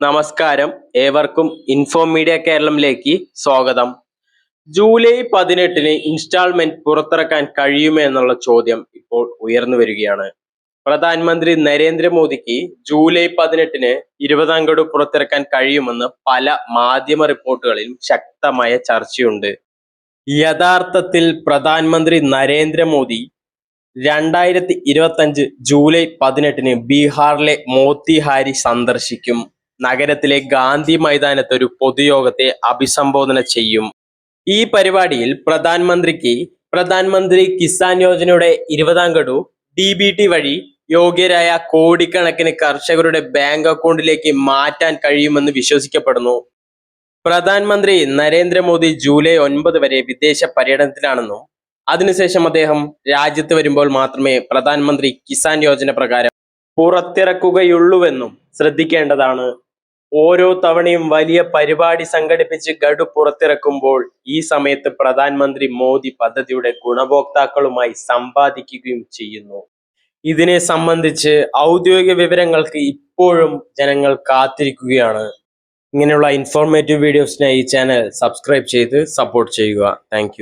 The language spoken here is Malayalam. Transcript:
നമസ്കാരം. ഏവർക്കും ഇൻഫോ മീഡിയ കേരളത്തിലേക്ക് സ്വാഗതം. ജൂലൈ പതിനെട്ടിന് ഇൻസ്റ്റാൾമെന്റ് പുറത്തിറക്കാൻ കഴിയുമോ എന്നുള്ള ചോദ്യം ഇപ്പോൾ ഉയർന്നു വരികയാണ്. പ്രധാനമന്ത്രി നരേന്ദ്രമോദിക്ക് ജൂലൈ പതിനെട്ടിന് ഇരുപതാം ഗഡു പുറത്തിറക്കാൻ കഴിയുമെന്ന് പല മാധ്യമ റിപ്പോർട്ടുകളിലും ശക്തമായ ചർച്ചയുണ്ട്. യഥാർത്ഥത്തിൽ പ്രധാനമന്ത്രി നരേന്ദ്രമോദി രണ്ടായിരത്തി ഇരുപത്തഞ്ച് ജൂലൈ പതിനെട്ടിന് ബീഹാറിലെ മോത്തിഹാരി സന്ദർശിക്കും. നഗരത്തിലെ ഗാന്ധി മൈതാനത്ത് ഒരു പൊതുയോഗത്തെ അഭിസംബോധന ചെയ്യും. ഈ പരിപാടിയിൽ പ്രധാനമന്ത്രിക്ക് പ്രധാനമന്ത്രി കിസാൻ യോജനയുടെ ഇരുപതാം ഗഡു ഡി ബി ടി വഴി യോഗ്യരായ കോടിക്കണക്കിന് കർഷകരുടെ ബാങ്ക് അക്കൗണ്ടിലേക്ക് മാറ്റാൻ കഴിയുമെന്ന് വിശ്വസിക്കപ്പെടുന്നു. പ്രധാനമന്ത്രി നരേന്ദ്രമോദി ജൂലൈ ഒൻപത് വരെ വിദേശ പര്യടനത്തിലാണെന്നും അതിനുശേഷം അദ്ദേഹം രാജ്യത്ത് വരുമ്പോൾ മാത്രമേ പ്രധാനമന്ത്രി കിസാൻ യോജന പ്രകാരം പുറത്തിറക്കുകയുള്ളൂവെന്നും ശ്രദ്ധിക്കേണ്ടതാണ്. ഓരോ തവണയും വലിയ പരിപാടി സംഘടിപ്പിച്ച് ഗഡു പുറത്തിറക്കുമ്പോൾ ഈ സമയത്ത് പ്രധാനമന്ത്രി മോദി പദ്ധതിയുടെ ഗുണഭോക്താക്കളുമായി സമ്പാദിക്കുകയും ചെയ്യുന്നു. ഇതിനെ സംബന്ധിച്ച് ഔദ്യോഗിക വിവരങ്ങൾക്ക് ഇപ്പോഴും ജനങ്ങൾ കാത്തിരിക്കുകയാണ്. ഇങ്ങനെയുള്ള ഇൻഫോർമേറ്റീവ് വീഡിയോസിനായി ഈ ചാനൽ സബ്സ്ക്രൈബ് ചെയ്ത് സപ്പോർട്ട് ചെയ്യുക. താങ്ക്